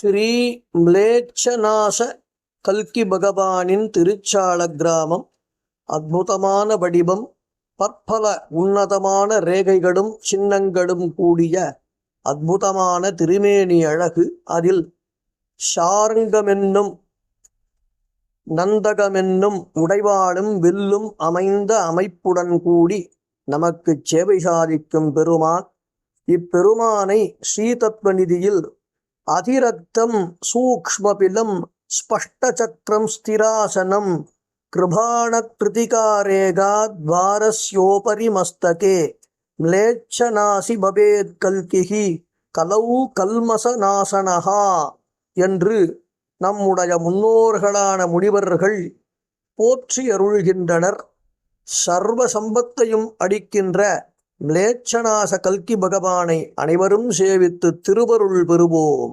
ஸ்ரீ மிளேச்சநாச கல்கி பகவானின் திருச்சாள கிராமம் அற்புதமான வடிவம் பற்பல உன்னதமான ரேகைகளும் சின்னங்களும் கூடிய அற்புதமான திருமேனி அழகு. அதில் ஷாருங்கமென்னும் நந்தகமென்னும் உடைவாளும் வில்லும் அமைந்த அமைப்புடன் கூடி நமக்கு சேவை சாதிக்கும் பெருமான். இப்பெருமானை ஸ்ரீதத்வநிதியில் அதிரக்தம் சூக்ஷ்மபிலம் ஸ்பஷ்டச்சக்கரம் ஸ்திராசனம் கிருபாணகிருதிகாரேகா துவாரஸ்யோபரி மஸ்தகே மிளேச்சநாசி பபேத் கல்கிஹி கலௌ கல்மசநாசனஹா என்று நம்முடைய முன்னோர்களான முனிவர்கள் போற்றி அருள்கின்றனர் சர்வ சம்பத்தையும் அடிக்கின்ற மிளேச்சநாச கல்கி பகவானை அனைவரும் சேவித்து திருவருள் பெறுவோம்.